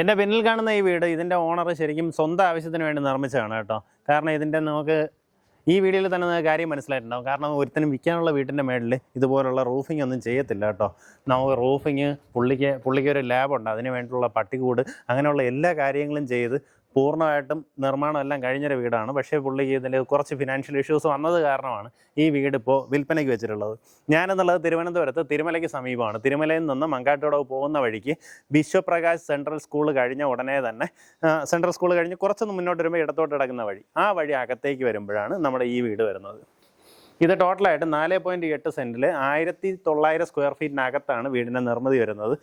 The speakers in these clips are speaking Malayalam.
എന്റെ പിന്നിൽ കാണുന്ന ഈ വീട് ഇതിന്റെ ഓണർ ശരിക്കും സ്വന്തം ആവശ്യത്തിന് വേണ്ടി നിർമ്മിച്ചതാണ് കേട്ടോ. കാരണം ഇതിന്റെ നമുക്ക് ഈ വീഡിയോയിൽ തന്നെ നിങ്ങൾക്ക് കാര്യം മനസ്സിലായിട്ടുണ്ടാവും. കാരണം ഒരുത്തനും വിൽക്കാനുള്ള വീട്ടിന്റെ മേളിൽ ഇതുപോലുള്ള റൂഫിംഗ് ഒന്നും ചെയ്യത്തില്ല കേട്ടോ. നമുക്ക് റൂഫിങ് പുള്ളിക്ക് പുള്ളിക്ക് ഒരു ലാബുണ്ട് അതിന് വേണ്ടിയിട്ടുള്ള പട്ടികൂട് അങ്ങനെയുള്ള എല്ലാ കാര്യങ്ങളും ചെയ്ത് പൂർണമായിട്ടും നിർമ്മാണം എല്ലാം കഴിഞ്ഞൊരു വീടാണ്. പക്ഷേ പുള്ളിക്ക് ഇതിൽ കുറച്ച് ഫിനാൻഷ്യൽ ഇഷ്യൂസ് വന്നത് കാരണമാണ് ഈ വീട് ഇപ്പോൾ വിൽപ്പനയ്ക്ക് വെച്ചിട്ടുള്ളത്. ഞാനെന്നുള്ളത് തിരുവനന്തപുരത്ത് തിരുമലയ്ക്ക് സമീപമാണ്. തിരുമലയിൽ നിന്ന് മങ്കാട്ടോടവ് പോകുന്ന വഴിക്ക് വിശ്വപ്രകാശ് സെൻട്രൽ സ്കൂൾ കഴിഞ്ഞ ഉടനെ തന്നെ സെൻട്രൽ സ്കൂൾ കഴിഞ്ഞ് കുറച്ചൊന്ന് മുന്നോട്ട് വരുമ്പോൾ ഇടത്തോട്ട് കിടക്കുന്ന വഴി. ആ വഴി അകത്തേക്ക് വരുമ്പോഴാണ് നമ്മുടെ ഈ വീട് വരുന്നത്. ഇത് ടോട്ടലായിട്ട് നാല് പോയിന്റ് എട്ട് സെന്റിൽ ആയിരത്തി തൊള്ളായിരം സ്ക്വയർ ഫീറ്റിനകത്താണ് വീടിന്റെ നിർമ്മിതി വരുന്നത്.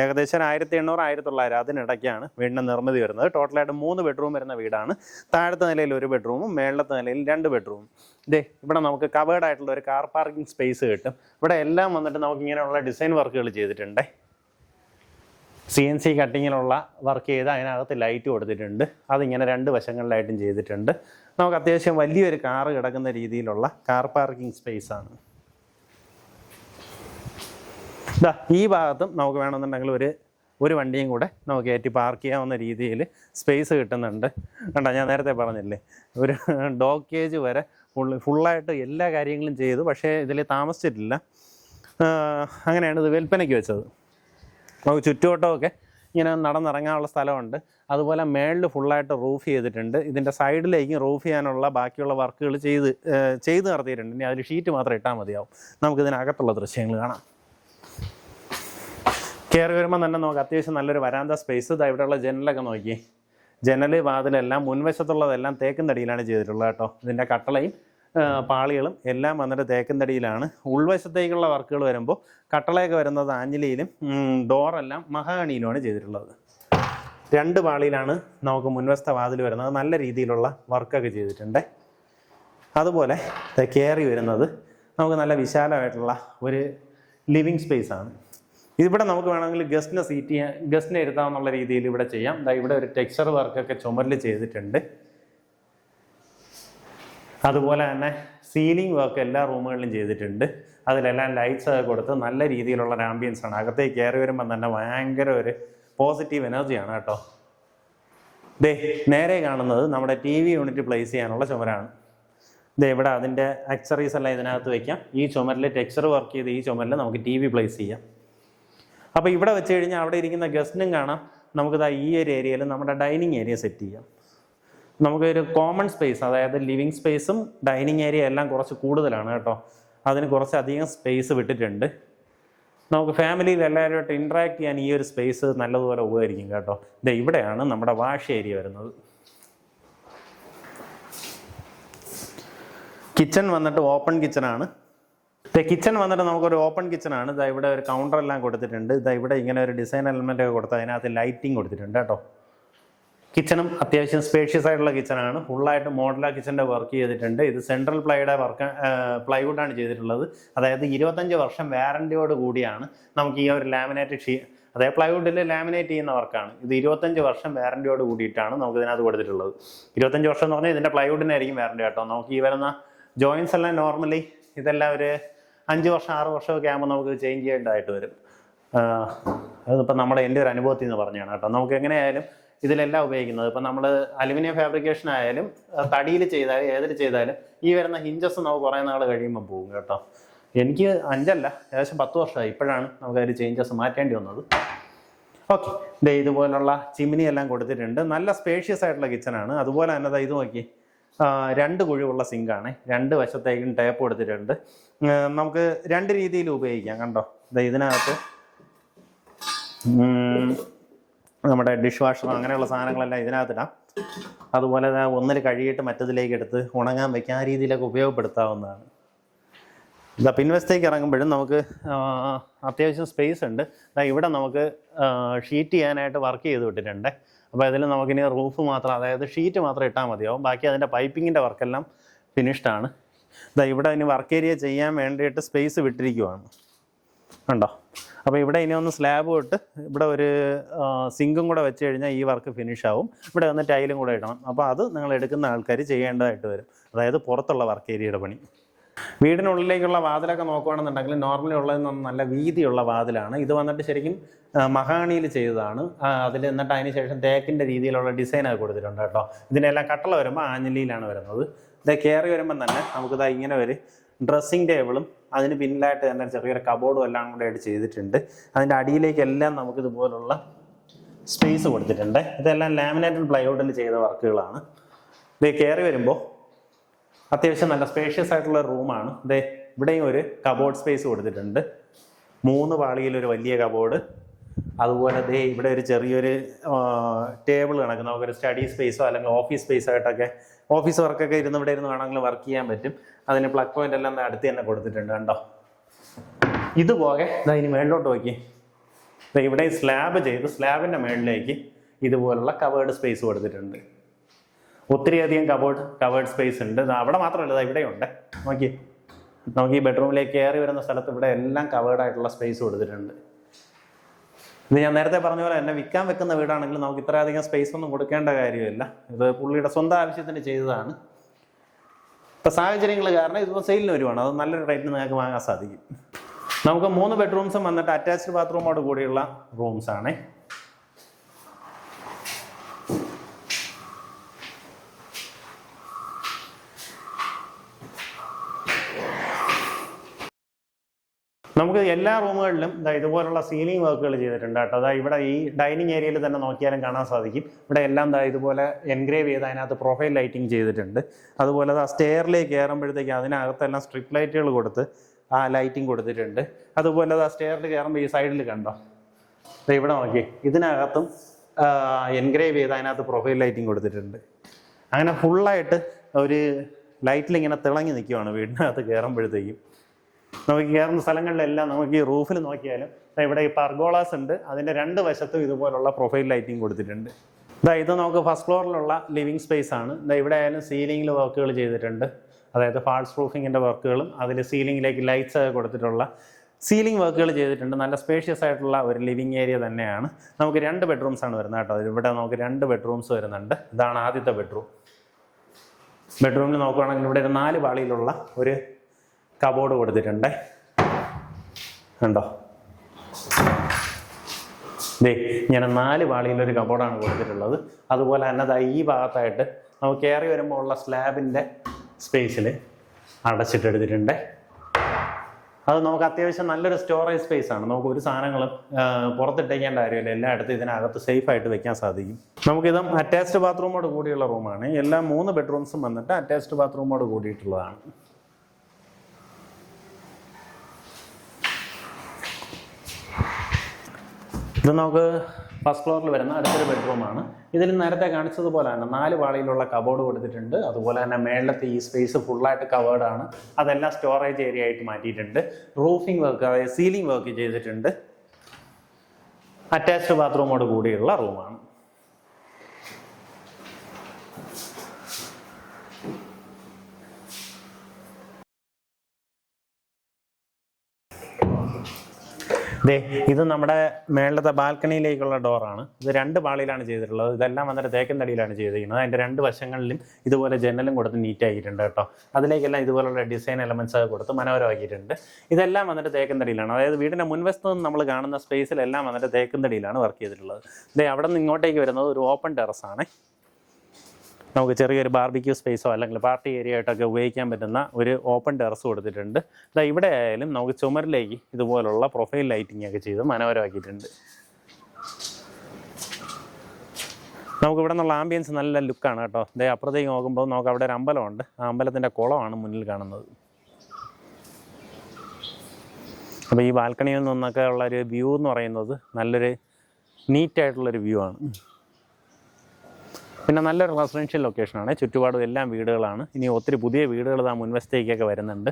ഏകദേശം ആയിരത്തി എണ്ണൂറ് ആയിരത്തി തൊള്ളായിരം അതിനിടയ്ക്കാണ് വീടിന്റെ നിർമ്മിതി വരുന്നത്. ടോട്ടലായിട്ട് മൂന്ന് ബെഡ്റൂം വരുന്ന വീടാണ്. താഴത്തെ നിലയിൽ ഒരു ബെഡ്റൂമും മേളത്തെ നിലയിൽ രണ്ട് ബെഡ്റൂമും. ഇതേ ഇവിടെ നമുക്ക് കവേർഡ് ആയിട്ടുള്ള ഒരു കാർ പാർക്കിംഗ് സ്പേസ് കിട്ടും. ഇവിടെ എല്ലാം വന്നിട്ട് നമുക്ക് ഇങ്ങനെയുള്ള ഡിസൈൻ വർക്കുകൾ ചെയ്തിട്ടുണ്ട്. സി എൻ സി കട്ടിങ്ങിലുള്ള വർക്ക് ചെയ്ത് അതിനകത്ത് ലൈറ്റ് കൊടുത്തിട്ടുണ്ട്. അതിങ്ങനെ രണ്ട് വശങ്ങളിലായിട്ടും ചെയ്തിട്ടുണ്ട്. നമുക്ക് അത്യാവശ്യം വലിയൊരു കാറ് കിടക്കുന്ന രീതിയിലുള്ള കാർ പാർക്കിംഗ് സ്പേസ് ആണ്. ഈ ഭാഗത്തും നമുക്ക് വേണമെന്നുണ്ടെങ്കിൽ ഒരു ഒരു വണ്ടിയും കൂടെ നമുക്ക് കയറ്റി പാർക്ക് ചെയ്യാവുന്ന രീതിയിൽ സ്പേസ് കിട്ടുന്നുണ്ട്. കണ്ടോ ഞാൻ നേരത്തെ പറഞ്ഞില്ലേ ഒരു ഡോഗ് കേജ് വരെ ഫുള്ള് ഫുള്ളായിട്ട് എല്ലാ കാര്യങ്ങളും ചെയ്തു പക്ഷേ ഇതിൽ താമസിച്ചിട്ടില്ല. അങ്ങനെയാണ് ഇത് വിൽപ്പനയ്ക്ക് വെച്ചത്. നമുക്ക് ചുറ്റുവട്ടമൊക്കെ ഇങ്ങനെ നടന്നിറങ്ങാനുള്ള സ്ഥലമുണ്ട്. അതുപോലെ മേളിൽ ഫുള്ളായിട്ട് റൂഫ് ചെയ്തിട്ടുണ്ട്. ഇതിന്റെ സൈഡിലേക്ക് റൂഫ് ചെയ്യാനുള്ള ബാക്കിയുള്ള വർക്കുകൾ ചെയ്ത് ചെയ്ത് നടത്തിയിട്ടുണ്ട്. ഇനി അതിൽ ഷീറ്റ് മാത്രം ഇട്ടാൽ മതിയാവും. നമുക്കിതിനകത്തുള്ള ദൃശ്യങ്ങൾ കാണാം. കയറി വരുമ്പോൾ തന്നെ നമുക്ക് അത്യാവശ്യം നല്ലൊരു വരാന്ത സ്പേസ് ഇതാ ഇവിടെയുള്ള ജനലൊക്കെ നോക്കി. ജനൽ വാതിലെല്ലാം മുൻവശത്തുള്ളതെല്ലാം തേക്കും തടിയിലാണ് ചെയ്തിട്ടുള്ളത് കേട്ടോ. ഇതിന്റെ കട്ടളയും പാളികളും എല്ലാം വന്നിട്ട് തേക്കന്തടിയിലാണ് ഉൾവശത്തേക്കുള്ള വർക്കുകൾ വരുമ്പോൾ കട്ടളയൊക്കെ വരുന്നത് ആഞ്ഞിലിയിലും ഡോറെല്ലാം മഹാഗണിയിലുമാണ് ചെയ്തിട്ടുള്ളത്. രണ്ട് പാളിയിലാണ് നമുക്ക് മുൻവശത്തെ വാതിൽ വരുന്നത്. നല്ല രീതിയിലുള്ള വർക്കൊക്കെ ചെയ്തിട്ടുണ്ട്. അതുപോലെ കയറി വരുന്നത് നമുക്ക് നല്ല വിശാലമായിട്ടുള്ള ഒരു ലിവിങ് സ്പേസ് ആണ് ഇവിടെ നമുക്ക് വേണമെങ്കിൽ ഗസ്റ്റിനെ സീറ്റ് ചെയ്യാൻ ഗസ്റ്റിനെ ഇരുത്താമെന്നുള്ള രീതിയിൽ ഇവിടെ ചെയ്യാം. ഇവിടെ ഒരു ടെക്സ്ചർ വർക്കൊക്കെ ചുമരിൽ ചെയ്തിട്ടുണ്ട്. അതുപോലെ തന്നെ സീലിംഗ് വർക്ക് എല്ലാ റൂമുകളിലും ചെയ്തിട്ടുണ്ട്. അതിലെല്ലാം ലൈറ്റ്സ് ഒക്കെ കൊടുത്ത് നല്ല രീതിയിലുള്ള ഒരു ആംബിയൻസ് ആണ്. അകത്തേക്ക് കയറി വരുമ്പോൾ തന്നെ ഭയങ്കര ഒരു പോസിറ്റീവ് എനർജിയാണ് കേട്ടോ. ദേ നേരെ കാണുന്നത് നമ്മുടെ ടി വി യൂണിറ്റ് പ്ലേസ് ചെയ്യാനുള്ള ചുമരാണ്. ദേ ഇവിടെ അതിന്റെ അക്സറീസ് എല്ലാം ഇതിനകത്ത് വെക്കാം. ഈ ചുമരിൽ ടെക്സ്ചർ വർക്ക് ചെയ്ത് ഈ ചുമരിൽ നമുക്ക് ടി വി പ്ലേസ് ചെയ്യാം. അപ്പോൾ ഇവിടെ വെച്ച് കഴിഞ്ഞാൽ അവിടെ ഇരിക്കുന്ന ഗസ്റ്റിനും കാണാം. നമുക്കിതാ ഈ ഒരു ഏരിയയിൽ നമ്മുടെ ഡൈനിങ് ഏരിയ സെറ്റ് ചെയ്യാം. നമുക്കൊരു കോമൺ സ്പേസ് അതായത് ലിവിങ് സ്പേസും ഡൈനിങ് ഏരിയ എല്ലാം കുറച്ച് കൂടുതലാണ് കേട്ടോ. അതിന് കുറച്ചധികം സ്പേസ് വിട്ടിട്ടുണ്ട്. നമുക്ക് ഫാമിലിയിൽ എല്ലാവരുമായിട്ട് ഇൻട്രാക്ട് ചെയ്യാൻ ഈ ഒരു സ്പേസ് നല്ലതുപോലെ ഉപകരിക്കും കേട്ടോ. ഇത് ഇവിടെയാണ് നമ്മുടെ വാഷ് ഏരിയ വരുന്നത്. കിച്ചൺ വന്നിട്ട് ഓപ്പൺ കിച്ചണാണ് കിച്ചൺ വന്നിട്ട് നമുക്കൊരു ഓപ്പൺ കിച്ചൺ ആണ്. ഇതാ ഇവിടെ ഒരു കൗണ്ടർ എല്ലാം കൊടുത്തിട്ടുണ്ട്. ഇതാ ഇവിടെ ഇങ്ങനെ ഒരു ഡിസൈൻ എലമെന്റ് ഒക്കെ കൊടുത്ത് അതിനകത്ത് ലൈറ്റിംഗ് കൊടുത്തിട്ടുണ്ട് കേട്ടോ. കിച്ചണും അത്യാവശ്യം സ്പേഷ്യസ് ആയിട്ടുള്ള കിച്ചണാണ്. ഫുള്ളായിട്ട് മോഡലാ കിച്ചന്റെ വർക്ക് ചെയ്തിട്ടുണ്ട്. ഇത് സെൻട്രൽ പ്ലൈയുടെ വർക്ക് പ്ലൈവുഡാണ് ചെയ്തിട്ടുള്ളത്. അതായത് ഇരുപത്തഞ്ച് വർഷം വാറന്റിയോട് കൂടിയാണ് നമുക്ക് ഈ ഒരു ലാമിനേറ്റ് ഷീ അതായത് പ്ലൈവുഡിൽ ലാമിനേറ്റ് ചെയ്യുന്ന വർക്കാണ്. ഇത് ഇരുപത്തഞ്ച് വർഷം വാറന്റിയോട് കൂടിയിട്ടാണ് നമുക്ക് ഇതിനകത്ത് കൊടുത്തിട്ടുള്ളത്. ഇരുപത്തഞ്ച് വർഷം എന്ന് പറഞ്ഞാൽ ഇതിന്റെ പ്ലൈവുഡിനായിരിക്കും വാറന്റി കേട്ടോ. നമുക്ക് ഈ വരുന്ന ജോയിൻസ് എല്ലാം നോർമലി ഇതെല്ലാം ഒരു അഞ്ച് വർഷം ആറ് വർഷമൊക്കെ ആകുമ്പോൾ നമുക്ക് ചേഞ്ച് ചെയ്യേണ്ടതായിട്ട് വരും. അതിപ്പോൾ നമ്മുടെ എന്റെ ഒരു അനുഭവത്തിൽ നിന്ന് പറഞ്ഞതാണ് കേട്ടോ. നമുക്ക് എങ്ങനെയായാലും ഇതിലെല്ലാം ഉപയോഗിക്കുന്നത്. ഇപ്പം നമ്മൾ അലുമിനിയം ഫാബ്രിക്കേഷൻ ആയാലും തടിയിൽ ചെയ്താലും ഏതിൽ ചെയ്താലും ഈ വരുന്ന ഹിഞ്ചസ് നമുക്ക് കുറേ നാൾ കഴിയുമ്പോൾ പോകും കേട്ടോ. എനിക്ക് അഞ്ചല്ല ഏകദേശം പത്ത് വർഷമായി. ഇപ്പോഴാണ് നമുക്ക് അതിൽ ചേഞ്ചസ് മാറ്റേണ്ടി വന്നത്. ഓക്കെ. ദേ ഇതുപോലുള്ള ചിമ്മിനി എല്ലാം കൊടുത്തിട്ടുണ്ട്. നല്ല സ്പേഷ്യസ് ആയിട്ടുള്ള കിച്ചണാണ് അതുപോലെ തന്നെ ഇത് നോക്കി രണ്ട് കുഴിവുള്ള സിങ്കാണ് രണ്ട് വശത്തേക്കും ടേപ്പ് കൊടുത്തിട്ടുണ്ട്. നമുക്ക് രണ്ട് രീതിയിൽ ഉപയോഗിക്കാം. കണ്ടോ? ഇതിനകത്ത് നമ്മുടെ ഡിഷ് വാഷർ അങ്ങനെയുള്ള സാധനങ്ങളെല്ലാം ഇതിനകത്തിടാം. അതുപോലെ ഒന്നിൽ കഴുകിയിട്ട് മറ്റതിലേക്ക് എടുത്ത് ഉണങ്ങാൻ വയ്ക്കാൻ ആ രീതിയിലൊക്കെ ഉപയോഗപ്പെടുത്താവുന്നതാണ്. ഇതാ പിൻവശത്തേക്ക് ഇറങ്ങുമ്പോഴും നമുക്ക് അത്യാവശ്യം സ്പേസ് ഉണ്ട്. ദാ ഇവിടെ നമുക്ക് ഷീറ്റ് ചെയ്യാനായിട്ട് വർക്ക് ചെയ്ത് വിട്ടിട്ടുണ്ട്. അപ്പോൾ ഇതിൽ നമുക്കിനി റൂഫ് മാത്രം അതായത് ഷീറ്റ് മാത്രം ഇട്ടാൽ മതിയാവും. ബാക്കി അതിന്റെ പൈപ്പിങ്ങിന്റെ വർക്കെല്ലാം ഫിനിഷ്ഡാണ് ഇതാ ഇവിടെ ഇനി വർക്ക് ഏരിയ ചെയ്യാൻ വേണ്ടിയിട്ട് സ്പേസ് വിട്ടിരിക്കുവാണ്. കണ്ടോ? അപ്പോൾ ഇവിടെ ഇനി ഒന്ന് സ്ലാബ് ഇട്ട് ഇവിടെ ഒരു സിങ്കും കൂടെ വെച്ച് കഴിഞ്ഞാൽ ഈ വർക്ക് ഫിനിഷ് ആവും. ഇവിടെ ഒന്ന് ടൈലും കൂടെ ഇടണം. അപ്പോൾ അത് നിങ്ങൾ എടുക്കുന്ന ആൾക്കാർ ചെയ്യേണ്ടതായിട്ട് വരും. അതായത് പുറത്തുള്ള വർക്ക് ഏരിയയുടെ പണി. വീടിനുള്ളിലേക്കുള്ള വാതിലൊക്കെ നോക്കുകയാണെന്നുണ്ടെങ്കിൽ നോർമലി ഉള്ളതിൽ നിന്ന് നല്ല വീതിയുള്ള വാതിലാണ്. ഇത് വന്നിട്ട് ശരിക്കും മഹാണിയിൽ ചെയ്തതാണ്. അതിൽ എന്നിട്ട് അതിന് ശേഷം തേക്കിന്റെ രീതിയിലുള്ള ഡിസൈനൊക്കെ കൊടുത്തിട്ടുണ്ട് കേട്ടോ. ഇതിനെല്ലാം കട്ടള വരുമ്പോൾ ആഞ്ഞലിയിലാണ് വരുന്നത്. ഇത് കയറി വരുമ്പം തന്നെ നമുക്കിതാ ഇങ്ങനെ ഒരു ഡ്രസ്സിങ് ടേബിളും അതിന് പിന്നിലായിട്ട് തന്നെ ചെറിയൊരു കബോർഡും എല്ലാം കൂടെ ആയിട്ട് ചെയ്തിട്ടുണ്ട്. അതിന്റെ അടിയിലേക്കെല്ലാം നമുക്ക് ഇതുപോലുള്ള സ്പേസ് കൊടുത്തിട്ടുണ്ട്. ഇതെല്ലാം ലാമിനേറ്റഡ് പ്ലൈവുഡിൽ ചെയ്ത വർക്കുകളാണ്. ഇത് കയറി വരുമ്പോൾ അത്യാവശ്യം നല്ല സ്പേഷ്യസ് ആയിട്ടുള്ള റൂമാണ് ഇതേ ഇവിടെയും ഒരു കബോർഡ് സ്പേസ് കൊടുത്തിട്ടുണ്ട്. മൂന്ന് പാളിയിൽ ഒരു വലിയ കബോർഡ് അതുപോലെ ദേ ഇവിടെ ഒരു ചെറിയൊരു ടേബിൾ കണക്ക് നമുക്കൊരു സ്റ്റഡി സ്പേസോ അല്ലെങ്കിൽ ഓഫീസ് സ്പേസോ ആയിട്ടൊക്കെ ഓഫീസ് വർക്കൊക്കെ ഇരുന്ന് ഇവിടെ ഇരുന്ന് വേണമെങ്കിൽ വർക്ക് ചെയ്യാൻ പറ്റും. അതിന് പ്ലഗ് പോയിന്റ് എല്ലാം അടുത്ത് തന്നെ കൊടുത്തിട്ടുണ്ട് കണ്ടോ? ഇതുപോലെ ഇതാ ഇനി മേളിലോട്ട് നോക്കി. ഇവിടെ സ്ലാബ് ചെയ്ത് സ്ലാബിന്റെ മേളിലേക്ക് ഇതുപോലുള്ള കവേർഡ് സ്പേസ് കൊടുത്തിട്ടുണ്ട്. ഒത്തിരിയധികം കവേർഡ് കവേർഡ് സ്പേസ് ഉണ്ട്. അവിടെ മാത്രമല്ല ഇവിടെയുണ്ട് നോക്കി നമുക്ക് ഈ ബെഡ്റൂമിലേക്ക് കയറി വരുന്ന സ്ഥലത്ത് ഇവിടെ എല്ലാം കവേർഡ് ആയിട്ടുള്ള സ്പേസ് കൊടുത്തിട്ടുണ്ട്. ഇത് ഞാൻ നേരത്തെ പറഞ്ഞ പോലെ തന്നെ വിൽക്കാൻ വെക്കുന്ന വീടാണെങ്കിൽ നമുക്ക് ഇത്രയധികം സ്പേസ് ഒന്നും കൊടുക്കേണ്ട കാര്യമില്ല. ഇത് പുള്ളിയുടെ സ്വന്തം ആവശ്യത്തിന് ചെയ്തതാണ്. ഇപ്പം സാഹചര്യങ്ങൾ കാരണം ഇതിപ്പോൾ സെയിലിന് വരുവാണ്. അത് നല്ലൊരു റേറ്റിന് നിങ്ങൾക്ക് വാങ്ങാൻ സാധിക്കും. നമുക്ക് മൂന്ന് ബെഡ്റൂംസും വന്നിട്ട് അറ്റാച്ച്ഡ് ബാത്റൂമോട് കൂടിയുള്ള റൂംസ് നമുക്ക് എല്ലാ റൂമുകളിലും ഇതാ ഇതുപോലുള്ള സീലിംഗ് വർക്കുകൾ ചെയ്തിട്ടുണ്ട് കേട്ടോ. അതാ ഇവിടെ ഈ ഡൈനിങ് ഏരിയയിൽ തന്നെ നോക്കിയാലും കാണാൻ സാധിക്കും. ഇവിടെ എല്ലാം ദാ ഇതുപോലെ എൻഗ്രേവ് ചെയ്ത് അതിനകത്ത് പ്രൊഫൈൽ ലൈറ്റിംഗ് ചെയ്തിട്ടുണ്ട്. അതുപോലെ ആ സ്റ്റെയറിലേക്ക് കയറുമ്പോഴത്തേക്ക് അതിനകത്തെല്ലാം സ്ട്രിപ്പ് ലൈറ്റുകൾ കൊടുത്ത് ആ ലൈറ്റിംഗ് കൊടുത്തിട്ടുണ്ട്. അതുപോലെ ആ സ്റ്റെയറിൽ കയറുമ്പോൾ ഈ സൈഡിൽ കണ്ടോ? ഇവിടെ നോക്കി. ഇതിനകത്തും എൻഗ്രേവ് ചെയ്ത് അതിനകത്ത് പ്രൊഫൈൽ ലൈറ്റിംഗ് കൊടുത്തിട്ടുണ്ട്. അങ്ങനെ ഫുള്ളായിട്ട് ഒരു ലൈറ്റിൽ ഇങ്ങനെ തിളങ്ങി നിൽക്കുവാണ് വീടിനകത്ത് കയറുമ്പോഴത്തേക്കും. നമുക്ക് കയറുന്ന സ്ഥലങ്ങളിലെല്ലാം നമുക്ക് ഈ റൂഫിൽ നോക്കിയാലും ഇവിടെ ഈ പർഗോളാസ് ഉണ്ട്. അതിന്റെ രണ്ട് വശത്തും ഇതുപോലുള്ള പ്രൊഫൈൽ ലൈറ്റിംഗ് കൊടുത്തിട്ടുണ്ട്. ഇതാ ഇത് നമുക്ക് ഫസ്റ്റ് ഫ്ലോറിലുള്ള ലിവിങ് സ്പേസ് ആണ്. ഇതാ ഇവിടെ ആയാലും സീലിംഗിൽ വർക്കുകൾ ചെയ്തിട്ടുണ്ട്. അതായത് ഫാൾസ് പ്രൂഫിങ്ങിന്റെ വർക്കുകളും അതിൽ സീലിംഗിലേക്ക് ലൈറ്റ്സ് കൊടുത്തിട്ടുള്ള സീലിംഗ് വർക്കുകൾ ചെയ്തിട്ടുണ്ട്. നല്ല സ്പേഷ്യസ് ആയിട്ടുള്ള ഒരു ലിവിങ് ഏരിയ തന്നെയാണ്. നമുക്ക് രണ്ട് ബെഡ്റൂംസ് ആണ് വരുന്നത് കേട്ടോ. ഇവിടെ നമുക്ക് രണ്ട് ബെഡ്റൂംസ് വരുന്നുണ്ട്. ഇതാണ് ആദ്യത്തെ ബെഡ്റൂം. ബെഡ്റൂമിൽ നോക്കുകയാണെങ്കിൽ ഇവിടെ ഒരു നാല് പാളിയിലുള്ള ഒരു കബോർഡ് കൊടുത്തിട്ടുണ്ടേ. കണ്ടോ? ദേ ഇങ്ങനെ നാല് പാളിയിലൊരു കബോർഡാണ് കൊടുത്തിട്ടുള്ളത്. അതുപോലെ തന്നെ ദാ ഈ ഭാഗത്തായിട്ട് നമുക്ക് കയറി വരുമ്പോൾ ഉള്ള സ്ലാബിന്റെ സ്പേസിൽ അടച്ചിട്ടെടുത്തിട്ടുണ്ട് അത് നമുക്ക് അത്യാവശ്യം നല്ലൊരു സ്റ്റോറേജ് സ്പേസ് ആണ് നമുക്ക് ഒരു സാധനങ്ങളും പുറത്തിട്ടേക്കേണ്ട കാര്യമില്ല. എല്ലായിടത്തും ഇതിനകത്ത് സേഫ് ആയിട്ട് വെക്കാൻ സാധിക്കും. നമുക്കിതും അറ്റാച്ച്ഡ് ബാത്റൂമോട് കൂടിയുള്ള റൂമാണ് എല്ലാ മൂന്ന് ബെഡ്റൂംസും വന്നിട്ട് അറ്റാച്ച്ഡ് ബാത്റൂമോട് കൂടിയിട്ടുള്ളതാണ്. ഇത് നമുക്ക് ഫസ്റ്റ് ഫ്ലോറിൽ വരുന്ന അടുത്തൊരു ബെഡ്റൂമാണ് ഇതിൽ നേരത്തെ കാണിച്ചതുപോലെ തന്നെ നാല് പാളിയിലുള്ള കബോർഡ് കൊടുത്തിട്ടുണ്ട്. അതുപോലെ തന്നെ മേളിലത്തെ ഈ സ്പേസ് ഫുള്ളായിട്ട് കവേർഡ് ആണ്. അതെല്ലാം സ്റ്റോറേജ് ഏരിയ ആയിട്ട് മാറ്റിയിട്ടുണ്ട്. റൂഫിംഗ് വർക്ക് അതായത് സീലിംഗ് വർക്ക് ചെയ്തിട്ടുണ്ട്. അറ്റാച്ച്ഡ് ബാത്റൂമോട് കൂടിയുള്ള റൂമാണ് ദേ ഇത് നമ്മുടെ മേളത്തെ ബാൽക്കണിയിലേക്കുള്ള ഡോറാണ് ഇത് രണ്ട് പാളിയിലാണ് ചെയ്തിട്ടുള്ളത്. ഇതെല്ലാം വന്നിട്ട് തേക്കൻ തടിയിലാണ് ചെയ്തിരിക്കുന്നത്. അതിന്റെ രണ്ട് വശങ്ങളിലും ഇതുപോലെ ജനലും കൊടുത്ത് നീറ്റ് ആക്കിയിട്ടുണ്ട് കേട്ടോ. അതിലേക്കെല്ലാം ഇതുപോലുള്ള ഡിസൈൻ എലമെൻസ് ഒക്കെ കൊടുത്ത് മനോഹരമാക്കിയിട്ടുണ്ട്. ഇതെല്ലാം വന്നിട്ട് തേക്കൻ തടിയിലാണ്. അതായത് വീടിന്റെ മുൻവശത്ത് നിന്ന് നമ്മൾ കാണുന്ന സ്പേസിലെല്ലാം വന്നിട്ട് തേക്കൻ തടിയിലാണ് വർക്ക് ചെയ്തിട്ടുള്ളത്. ദേ അവിടെ നിന്ന് ഇങ്ങോട്ടേക്ക് വരുന്നത് ഒരു ഓപ്പൺ ടെറസ് ആണ്. നമുക്ക് ചെറിയൊരു ബാർബിക്യൂ സ്പേസോ അല്ലെങ്കിൽ പാർട്ടി ഏരിയ ആയിട്ടൊക്കെ ഉപയോഗിക്കാൻ പറ്റുന്ന ഒരു ഓപ്പൺ ടെറസ് കൊടുത്തിട്ടുണ്ട്. ഇതാ ഇവിടെ ആയാലും നമുക്ക് ചുമരിലേക്ക് ഇതുപോലുള്ള പ്രൊഫൈൽ ലൈറ്റിംഗ് ഒക്കെ ചെയ്ത് മനോഹരമാക്കിയിട്ടുണ്ട്. നമുക്ക് ഇവിടെ നിന്നുള്ള ആംബിയൻസ് നല്ല ലുക്കാണ് കേട്ടോ. ഇതേ അപ്പുറത്തേക്ക് നോക്കുമ്പോൾ നമുക്ക് അവിടെ ഒരു അമ്പലമുണ്ട്. ആ അമ്പലത്തിന്റെ കുളമാണ് മുന്നിൽ കാണുന്നത്. അപ്പോൾ ഈ ബാൽക്കണിയിൽ നിന്നൊക്കെ ഉള്ള ഒരു വ്യൂ എന്ന് പറയുന്നത് നല്ലൊരു നീറ്റായിട്ടുള്ളൊരു വ്യൂ ആണ്. പിന്നെ നല്ല റെസിഡൻഷ്യൽ ലൊക്കേഷനാണ്. ചുറ്റുപാടും എല്ലാം വീടുകളാണ്. ഇനി ഒത്തിരി പുതിയ വീടുകൾ ആ മുൻവശത്തേക്കൊക്കെ വരുന്നുണ്ട്.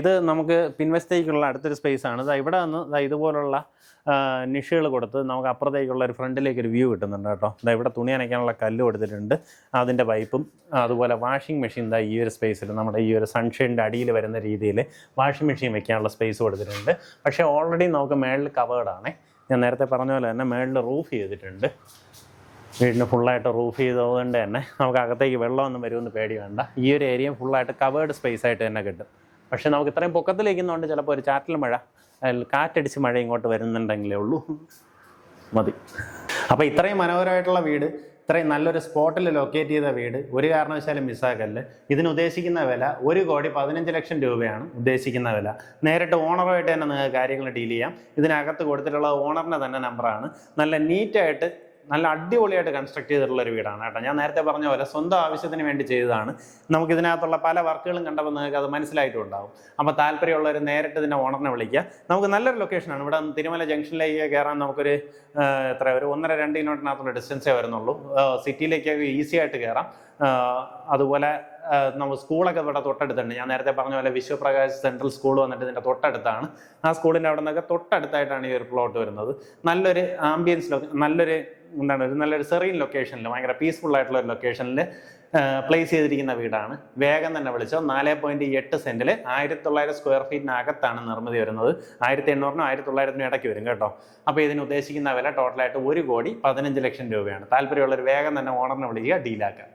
ഇത് നമുക്ക് പിൻവശത്തേക്കുള്ള അടുത്തൊരു സ്പേസ് ആണ്. ഇവിടെ നിന്ന് ഇതുപോലുള്ള നിഷുകൾ കൊടുത്ത് നമുക്ക് അപ്പുറത്തേക്കുള്ള ഒരു ഫ്രണ്ടിലേക്ക് ഒരു വ്യൂ കിട്ടുന്നുണ്ട് കേട്ടോ. ഇതാ ഇവിടെ തുണി അനയ്ക്കാനുള്ള കല്ല് കൊടുത്തിട്ടുണ്ട്. അതിന്റെ പൈപ്പും അതുപോലെ വാഷിംഗ് മെഷീൻ ഇതാ ഈ ഒരു സ്പേസിൽ നമ്മുടെ ഈ ഒരു സൺഷെയ്ഡിന്റെ അടിയിൽ വരുന്ന രീതിയിൽ വാഷിംഗ് മെഷീൻ വെക്കാനുള്ള സ്പേസ് കൊടുത്തിട്ടുണ്ട്. പക്ഷേ ഓൾറെഡി നമുക്ക് മേളിൽ കവേർഡാണ് ഞാൻ നേരത്തെ പറഞ്ഞ പോലെ തന്നെ മേളിൽ റൂഫ് ചെയ്തിട്ടുണ്ട്. വീടിന് ഫുള്ളായിട്ട് റൂഫ് ചെയ്തതുകൊണ്ട് തന്നെ നമുക്ക് അകത്തേക്ക് വെള്ളമൊന്നും വരുമെന്ന് പേടി വേണ്ട. ഈ ഒരു ഏരിയ ഫുള്ളായിട്ട് കവേർഡ് സ്പേസ് ആയിട്ട് തന്നെ കിട്ടും. പക്ഷേ നമുക്ക് ഇത്രയും പൊക്കത്തിലേക്കുന്നതുകൊണ്ട് ചിലപ്പോൾ ഒരു ചാറ്റൽ മഴ കാറ്റടിച്ച് മഴ ഇങ്ങോട്ട് വരുന്നുണ്ടെങ്കിലേ ഉള്ളൂ. മതി. അപ്പോൾ ഇത്രയും മനോഹരമായിട്ടുള്ള വീട് ഇത്രയും നല്ലൊരു സ്പോട്ടിൽ ലൊക്കേറ്റ് ചെയ്ത വീട് ഒരു കാരണവശാലും മിസ്സാക്കല്ല് ഇതിന് ഉദ്ദേശിക്കുന്ന വില ഒരു കോടി പതിനഞ്ച് ലക്ഷം രൂപയാണ് ഉദ്ദേശിക്കുന്ന വില. നേരിട്ട് ഓണറുമായിട്ട് തന്നെ നിങ്ങൾക്ക് കാര്യങ്ങൾ ഡീൽ ചെയ്യാം. ഇതിനകത്ത് കൊടുത്തിട്ടുള്ള ഓണറിന്റെ തന്നെ നമ്പറാണ് നല്ല നീറ്റായിട്ട് നല്ല അടിപൊളിയായിട്ട് കൺസ്ട്രക്ട് ചെയ്തിട്ടുള്ള ഒരു വീടാണ് കേട്ടോ. ഞാൻ നേരത്തെ പറഞ്ഞ പോലെ സ്വന്തം ആവശ്യത്തിന് വേണ്ടി ചെയ്തതാണ്. നമുക്ക് ഇതിനകത്തുള്ള പല വർക്കുകളും കണ്ടപ്പോൾ നിങ്ങൾക്ക് അത് മനസ്സിലായിട്ടുണ്ടാവും. അപ്പോൾ താല്പര്യമുള്ളവർ നേരിട്ട് ഇതിന്റെ ഓണറിനെ വിളിക്കുക. നമുക്ക് നല്ലൊരു ലൊക്കേഷനാണ് ഇവിടെ തിരുമല ജംഗ്ഷനിലേക്ക് കയറാൻ നമുക്കൊരു എത്ര ഒരു ഒന്നര രണ്ട് കിലോമീറ്ററിനകത്തുള്ള ഡിസ്റ്റൻസേ വരുന്നുള്ളൂ. സിറ്റിയിലേക്കൊക്കെ ഈസി ആയിട്ട് കയറാം. അതുപോലെ നമ്മൾ സ്കൂളൊക്കെ ഇവിടെ തൊട്ടടുത്തുണ്ട്. ഞാൻ നേരത്തെ പറഞ്ഞ പോലെ വിശ്വപ്രകാശ് സെൻട്രൽ സ്കൂൾ വന്നിട്ട് ഇതിന്റെ തൊട്ടടുത്താണ്. ആ സ്കൂളിന്റെ അവിടെ നിന്നൊക്കെ തൊട്ടടുത്തായിട്ടാണ് ഈ ഒരു പ്ലോട്ട് വരുന്നത്. നല്ലൊരു ആംബിയൻസ് നല്ലൊരു എന്താണ് ഒരു നല്ലൊരു സെറീൻ ലൊക്കേഷനിൽ ഭയങ്കര പീസ്ഫുൾ ആയിട്ടുള്ള ഒരു ലൊക്കേഷനിൽ പ്ലേസ് ചെയ്തിരിക്കുന്ന വീടാണ്. വേഗം തന്നെ വിളിച്ചോ. നാല് പോയിന്റ് എട്ട് സെന്റിൽ ആയിരത്തി തൊള്ളായിരം സ്ക്വയർ ഫീറ്റിനകത്താണ് നിർമ്മിതി വരുന്നത്. ആയിരത്തി എണ്ണൂറിനും ആയിരത്തി തൊള്ളായിരത്തിനും ഇടയ്ക്ക് വരും കേട്ടോ. അപ്പോൾ ഇതിന് ഉദ്ദേശിക്കുന്ന വില ടോട്ടലായിട്ട് ഒരു കോടി പതിനഞ്ച് ലക്ഷം രൂപയാണ്. താല്പര്യമുള്ളവർ വേഗം തന്നെ ഓണറിനെ വിളിക്കുക ഡീലാക്കുക